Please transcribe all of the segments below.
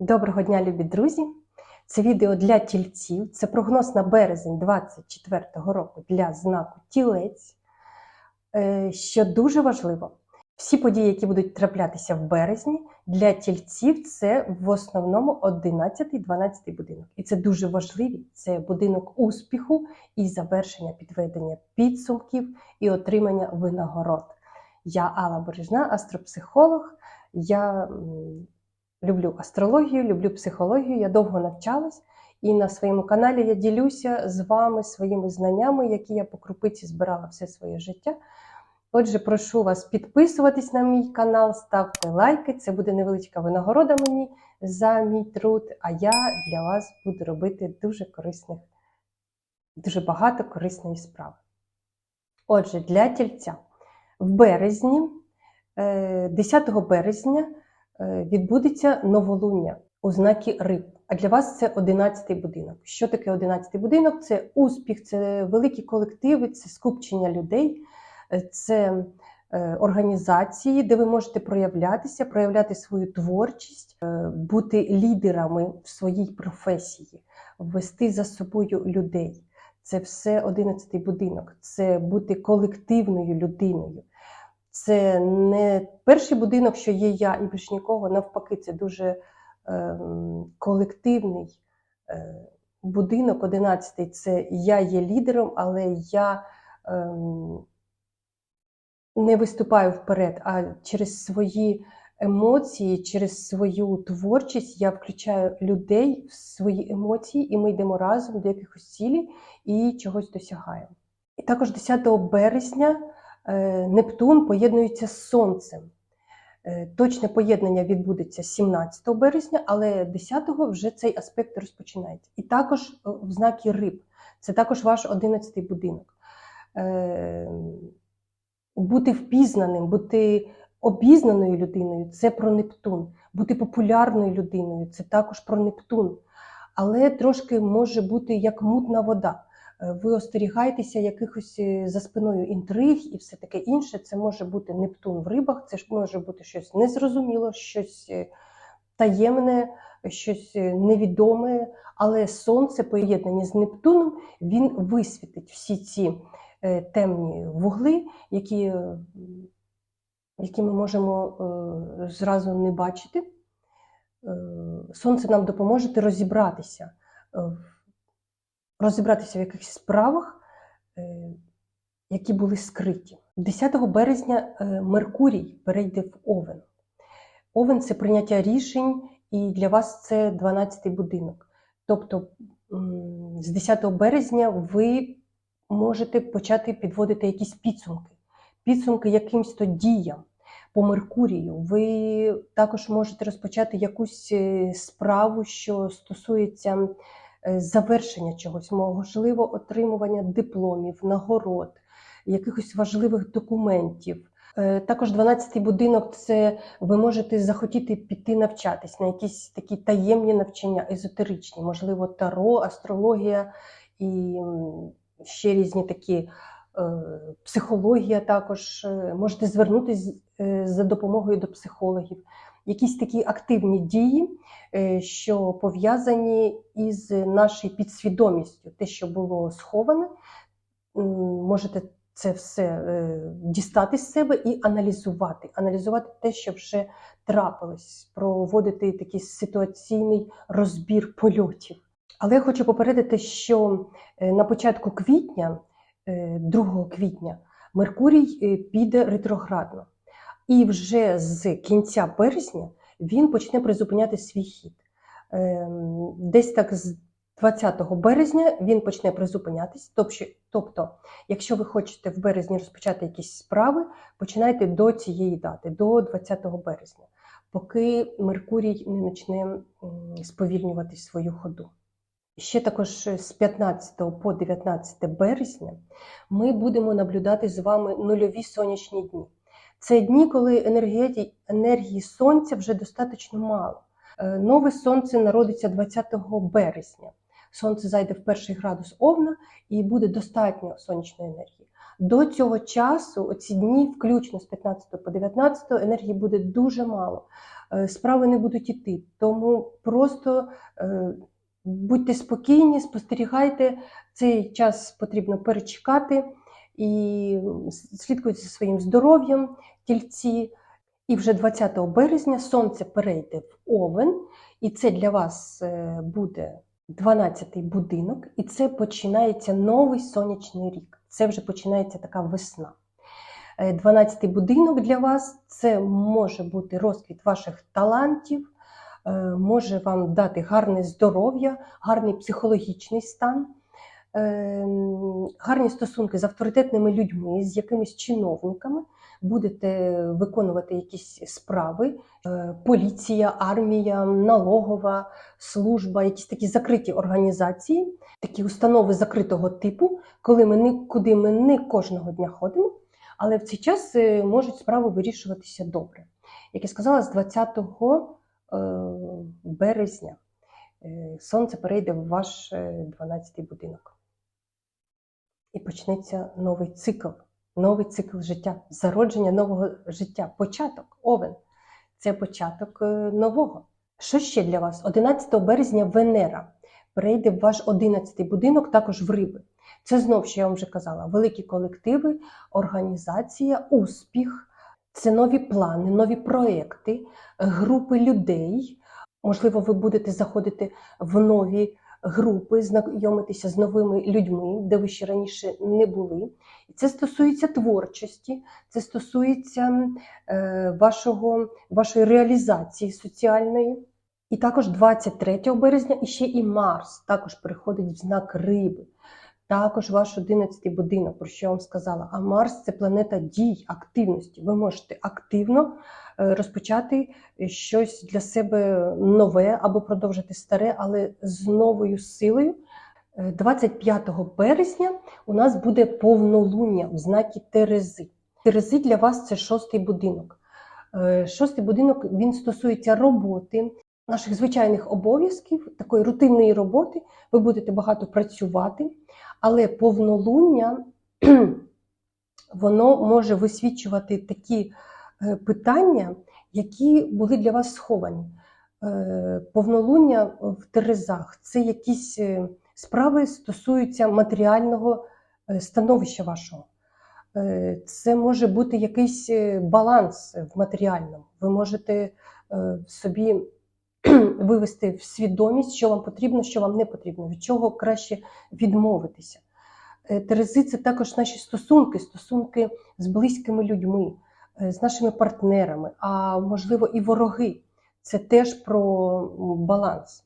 Доброго дня, любі друзі! Це відео для тільців. Це прогноз на березень 2024 року для знаку Тілець. Е, Що дуже важливо, всі події, які будуть траплятися в березні, для тільців це в основному 11-12 будинок. І це дуже важливі. Це будинок успіху і завершення підведення підсумків і отримання винагород. Я Алла Бережна, астропсихолог. Я люблю астрологію, люблю психологію. Я довго навчалась, і на своєму каналі я ділюся з вами своїми знаннями, які я по крупиці збирала все своє життя. Отже, прошу вас підписуватись на мій канал, ставте лайки. Це буде невеличка винагорода мені за мій труд. А я для вас буду робити дуже корисних, дуже багато корисної справи. Отже, для тільця в березні, е, 10 березня, е, відбудеться новолуння у знакі риб. А для вас це 11-й будинок. Що таке 11-й будинок? Це успіх, це великі колективи, це скупчення людей, е, це е, організації, де ви можете проявлятися, проявляти свою творчість, е, бути лідерами в своїй професії, вести за собою людей. Це все 11-й будинок, це бути колективною людиною. Це не перший будинок, що є я і більш нікого. Навпаки, це дуже ем, колективний е, будинок. 11-й це я є лідером, але я ем, не виступаю вперед, а через свої емоції, через свою творчість я включаю людей в свої емоції, і ми йдемо разом до якихось цілей і чогось досягаємо. І також 10 березня е, Нептун поєднується з Сонцем. Е, Точне поєднання відбудеться 17 березня, але 10-го вже цей аспект розпочинається. І також е, в знакі риб. Це також ваш 11-й будинок. Е, Бути впізнаним, бути обізнаною людиною це про Нептун. Бути популярною людиною це також про Нептун. Але трошки може бути як мутна вода. Е, Ви остерігаєтеся якихось е, за спиною інтриг і все таке інше. Це може бути Нептун в рибах, це ж може бути щось незрозуміло, щось е, таємне, щось невідоме. Але сонце, поєднані з Нептуном, він висвітить всі ці темні вугли, які, які ми можемо зразу не бачити. Сонце нам допоможе розібратися, розібратися в якихось справах, е, які були скриті. 10 березня е, Меркурій перейде в Овен. Овен це прийняття рішень, і для вас це 12-й будинок. Тобто з 10 березня ви можете почати підводити якісь підсумки, підсумки якимсь то діям по Меркурію. Ви також можете розпочати якусь е, справу, що стосується завершення чогось, можливо, отримування дипломів, нагород, якихось важливих документів. Е, Також 12-й будинок це ви можете захотіти піти навчатись на якісь такі таємні навчання, езотеричні, можливо, таро, астрологія і ще різні такі е, психологія також. Е, Можете звернутися за допомогою до психологів. Якісь такі активні дії, е, що пов'язані із нашою підсвідомістю, те, що було сховане, можете це все е, дістати з себе і аналізувати, аналізувати те, що вже трапилось, проводити такий ситуаційний розбір польотів. Але я хочу попередити, що е, на початку квітня, е, 2 квітня, Меркурій піде ретроградно. І вже з кінця березня він почне призупиняти свій хід. Ем, Десь так з 20 березня він почне призупинятись. Тобто, тобто, якщо ви хочете в березні розпочати якісь справи, починайте до цієї дати, до 20 березня, поки Меркурій не почне сповільнювати свою ходу. Ще також з 15 по 19 березня ми будемо наблюдати з вами нульові сонячні дні. Це дні, коли енергії, енергії сонця вже достатньо мало. Е, Нове сонце народиться 20 березня. Сонце зайде в перший градус Овна і буде достатньо сонячної енергії. До цього часу, оці дні, включно з 15 по 19, енергії буде дуже мало. е, справи не будуть іти. Тому просто е, будьте спокійні, спостерігайте. Цей час потрібно перечекати і слідкуйте за своїм здоров'ям, тільці. І вже 20 березня сонце перейде в Овен, і це для вас е, буде 12-й будинок, і це починається новий сонячний рік. Це вже починається така весна. 12-й будинок для вас це може бути розквіт ваших талантів, е, може вам дати гарне здоров'я, гарний психологічний стан, е, гарні стосунки з авторитетними людьми, з якимись чиновниками. Будете виконувати якісь справи, е, поліція, армія, налогова служба, якісь такі закриті організації, такі установи закритого типу, коли ми нікуди ми не кожного дня ходимо, але в цей час е, можуть справи вирішуватися добре. Як я сказала, з 20 е, березня сонце перейде в ваш 12-й будинок. І почнеться новий цикл, новий цикл життя, зародження нового життя, початок, овен. Це початок нового. Що ще для вас? 11 березня Венера перейде в ваш 11-й будинок, також в риби. Це знов, що я вам вже казала, великі колективи, організація, успіх, це нові плани, нові проекти, групи людей. Можливо, ви будете заходити в нові групи, знайомитися з новими людьми, де ви ще раніше не були. І це стосується творчості, це стосується е, вашого, вашої реалізації соціальної. І також 23 березня іще і Марс також переходить в знак риби. Також ваш 11 будинок, про що я вам сказала. А Марс це планета дій, активності. Ви можете активно е, розпочати щось для себе нове або продовжити старе, але з новою силою. 25 березня у нас буде повнолуння в знакі Терези. Терези для вас це шостий будинок. Е, Шостий будинок він стосується роботи, наших звичайних обов'язків, такої рутинної роботи. Ви будете багато працювати, але повнолуння воно може висвічувати такі е, питання, які були для вас сховані. Е, повнолуння в Терезах це якісь е, справи стосуються матеріального становища вашого. Це може бути якийсь баланс в матеріальному. Ви можете собі вивести в свідомість, що вам потрібно, що вам не потрібно, від чого краще відмовитися. Е, Терези це також наші стосунки, стосунки з близькими людьми, е, з нашими партнерами, а можливо і вороги. Це теж про баланс,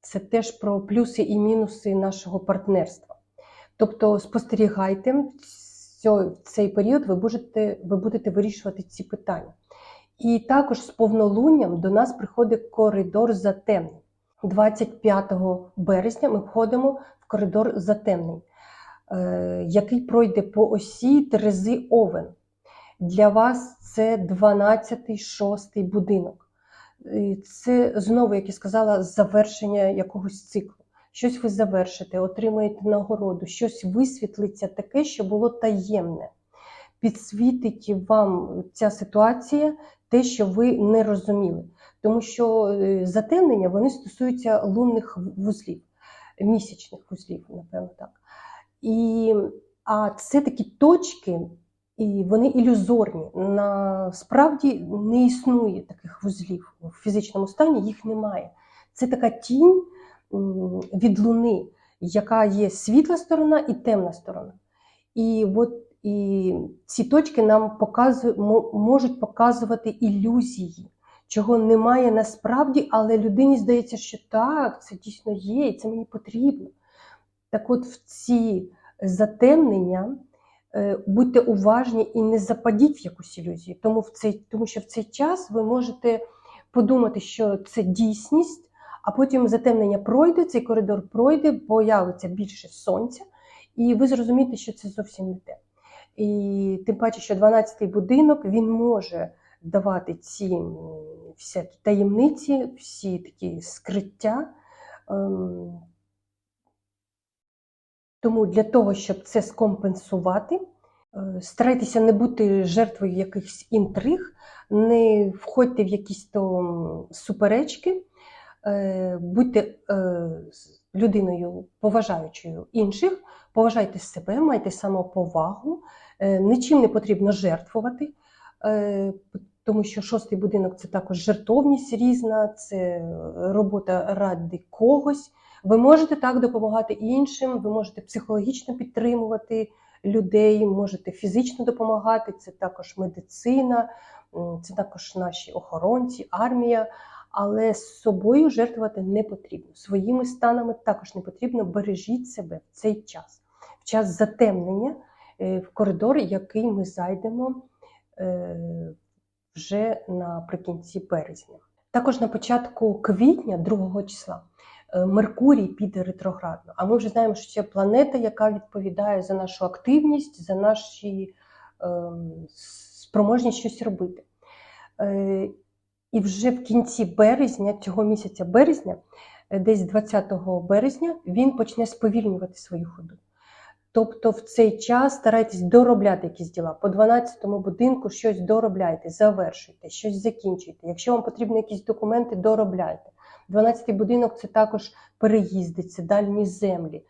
це теж про плюси і мінуси нашого партнерства. Тобто спостерігайте в цей період, ви будете, ви будете вирішувати ці питання. І також з повнолунням до нас приходить коридор затемнень. 25 березня ми входимо в коридор затемнень, е, який пройде по осі Терези Овен. Для вас це 12-й, 6 будинок. Це знову, як я сказала, завершення якогось циклу. Щось ви завершите, отримаєте нагороду, щось висвітлиться таке, що було таємне. Підсвітить вам ця ситуація те, що ви не розуміли. Тому що е, затемнення вони стосуються лунних вузлів, місячних вузлів, напевно так. І, А це такі точки, і вони ілюзорні. Насправді не існує таких вузлів. В фізичному стані їх немає. Це така тінь від луни, яка є світла сторона і темна сторона. І от і ці точки нам показують, можуть показувати ілюзії, чого немає насправді, але людині здається, що так, це дійсно є, і це мені потрібно. Так от в ці затемнення е, будьте уважні і не западіть в якусь ілюзію, тому, в цей, тому що в цей час ви можете подумати, що це дійсність, а потім затемнення пройде, цей коридор пройде, появиться більше сонця, і ви зрозумієте, що це зовсім не те. І тим паче, що 12-й будинок він може давати ці всякі таємниці, всі такі скриття. Ем, тому для того, щоб це скомпенсувати, Е, Старайтеся не бути жертвою якихось інтриг, не входьте в якісь то суперечки, е, будьте е, людиною поважаючою інших, поважайте себе, майте самоповагу, е, нічим не потрібно жертвувати, е, тому що шостий будинок це також жертовність різна, це робота ради когось. Ви можете так допомагати іншим, ви можете психологічно підтримувати людей, можете фізично допомагати, це також медицина, це також наші охоронці, армія. Але з собою жертвувати не потрібно. Своїми станами також не потрібно. Бережіть себе в цей час, в час затемнення е, в коридор, який ми зайдемо е, вже наприкінці березня. Також на початку квітня, 2 числа, е, Меркурій піде ретроградно. А ми вже знаємо, що це планета, яка відповідає за нашу активність, за наші ем, спроможність щось робити. І вже в кінці березня, цього місяця березня, е, десь 20 березня, він почне сповільнювати свою ходу. Тобто в цей час старайтесь доробляти якісь діла. По 12-му будинку щось доробляйте, завершуйте, щось закінчуйте. Якщо вам потрібні якісь документи, доробляйте. 12-й будинок це також переїзди, це дальні землі.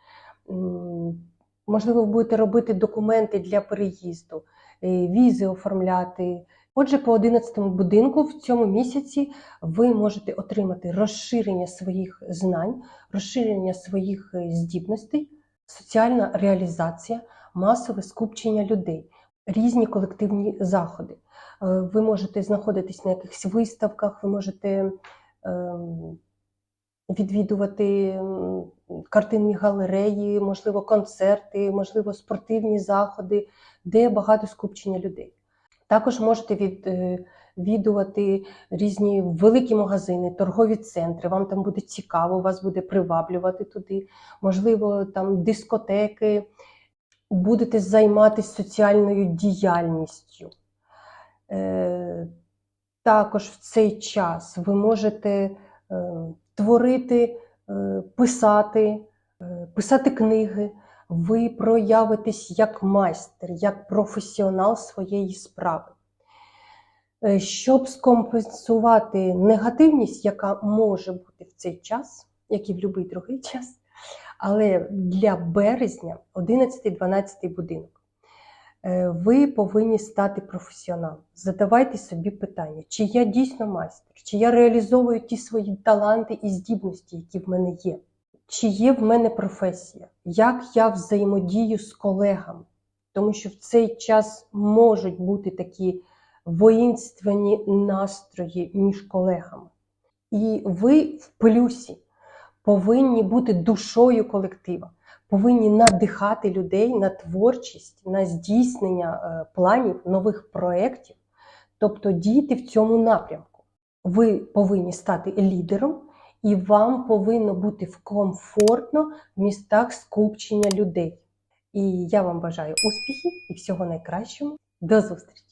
Можливо, ви будете робити документи для переїзду, е, візи оформляти. Отже, по 11-му будинку в цьому місяці ви можете отримати розширення своїх знань, розширення своїх е, здібностей, соціальна реалізація, масове скупчення людей, різні колективні заходи. Е, Ви можете знаходитись на якихось виставках, ви можете ем, відвідувати картинні галереї, можливо, концерти, можливо, спортивні заходи, де багато скупчення людей. Також можете е, відвідувати різні великі магазини, торгові центри. Вам там буде цікаво, вас буде приваблювати туди. Можливо, там дискотеки. Будете займатися соціальною діяльністю. Е, Також в цей час ви можете е, творити, писати, писати книги. Ви проявитесь як майстер, як професіонал своєї справи. Е, Щоб скомпенсувати негативність, яка може бути в цей час, як і в будь-який другий час, але для березня 11-12 будинок. е, Ви повинні стати професіоналом. Задавайте собі питання, чи я дійсно майстер, чи я реалізовую ті свої таланти і здібності, які в мене є, чи є в мене професія, як я взаємодію з колегами, тому що в цей час можуть бути такі воїнственні настрої між колегами. І ви в плюсі. Повинні бути душою колектива, повинні надихати людей на творчість, на здійснення е, планів, нових проєктів, тобто діяти в цьому напрямку. Ви повинні стати лідером, і вам повинно бути комфортно в містах скупчення людей. І я вам бажаю успіхів і всього найкращого. До зустрічі!